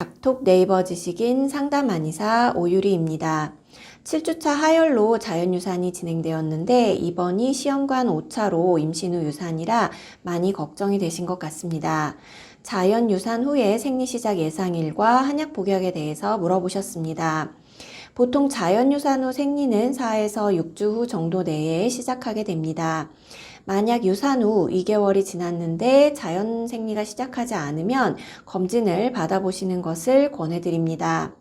닥톡 네이버 지식인 상담 안의사 오유리입니다. 7주차 하열로 자연유산이 진행되었는데 이번이 시험관 5차로 임신 후 유산이라 많이 걱정이 되신 것 같습니다. 자연유산 후에 생리 시작 예상일과 한약 복약에 대해서 물어보셨습니다. 보통 자연유산 후 생리는 4에서 6주 후 정도 내에 시작하게 됩니다. 만약 유산 후 2개월이 지났는데 자연 생리가 시작하지 않으면 검진을 받아보시는 것을 권해드립니다.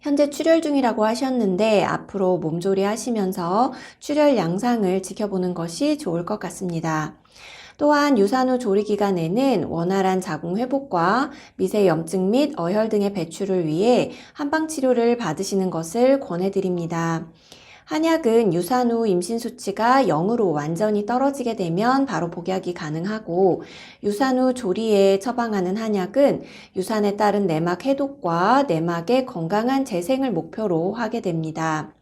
현재 출혈 중이라고 하셨는데 앞으로 몸조리 하시면서 출혈 양상을 지켜보는 것이 좋을 것 같습니다. 또한 유산 후 조리 기간에는 원활한 자궁 회복과 미세 염증 및 어혈 등의 배출을 위해 한방 치료를 받으시는 것을 권해드립니다. 한약은 유산 후 임신 수치가 0으로 완전히 떨어지게 되면 바로 복약이 가능하고 유산 후 조리에 처방하는 한약은 유산에 따른 내막 해독과 내막의 건강한 재생을 목표로 하게 됩니다.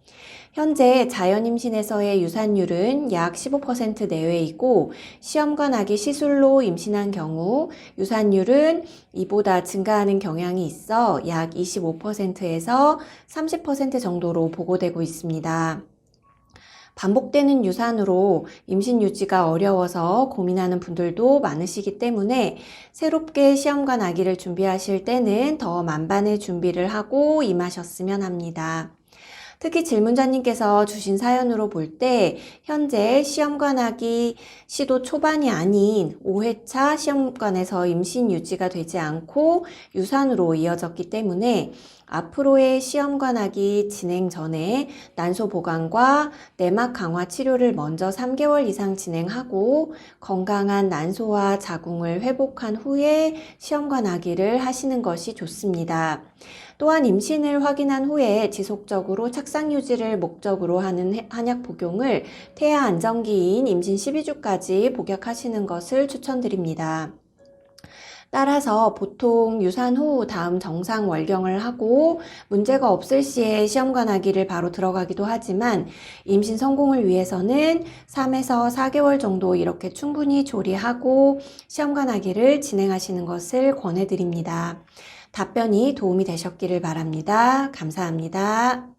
현재 자연 임신에서의 유산율은 약 15% 내외이고 시험관 아기 시술로 임신한 경우 유산율은 이보다 증가하는 경향이 있어 약 25%에서 30% 정도로 보고되고 있습니다. 반복되는 유산으로 임신 유지가 어려워서 고민하는 분들도 많으시기 때문에 새롭게 시험관 아기를 준비하실 때는 더 만반의 준비를 하고 임하셨으면 합니다. 특히 질문자님께서 주신 사연으로 볼 때 현재 시험관하기 시도 초반이 아닌 5회차 시험관에서 임신 유지가 되지 않고 유산으로 이어졌기 때문에 앞으로의 시험관하기 진행 전에 난소 보강과 내막 강화 치료를 먼저 3개월 이상 진행하고 건강한 난소와 자궁을 회복한 후에 시험관하기를 하시는 것이 좋습니다. 또한 임신을 확인한 후에 지속적으로 착상 유지를 목적으로 하는 한약 복용을 태아 안정기인 임신 12주까지 복약하시는 것을 추천드립니다. 따라서 보통 유산 후 다음 정상 월경을 하고 문제가 없을 시에 시험관하기를 바로 들어가기도 하지만 임신 성공을 위해서는 3에서 4개월 정도 이렇게 충분히 조리하고 시험관하기를 진행하시는 것을 권해드립니다. 답변이 도움이 되셨기를 바랍니다. 감사합니다.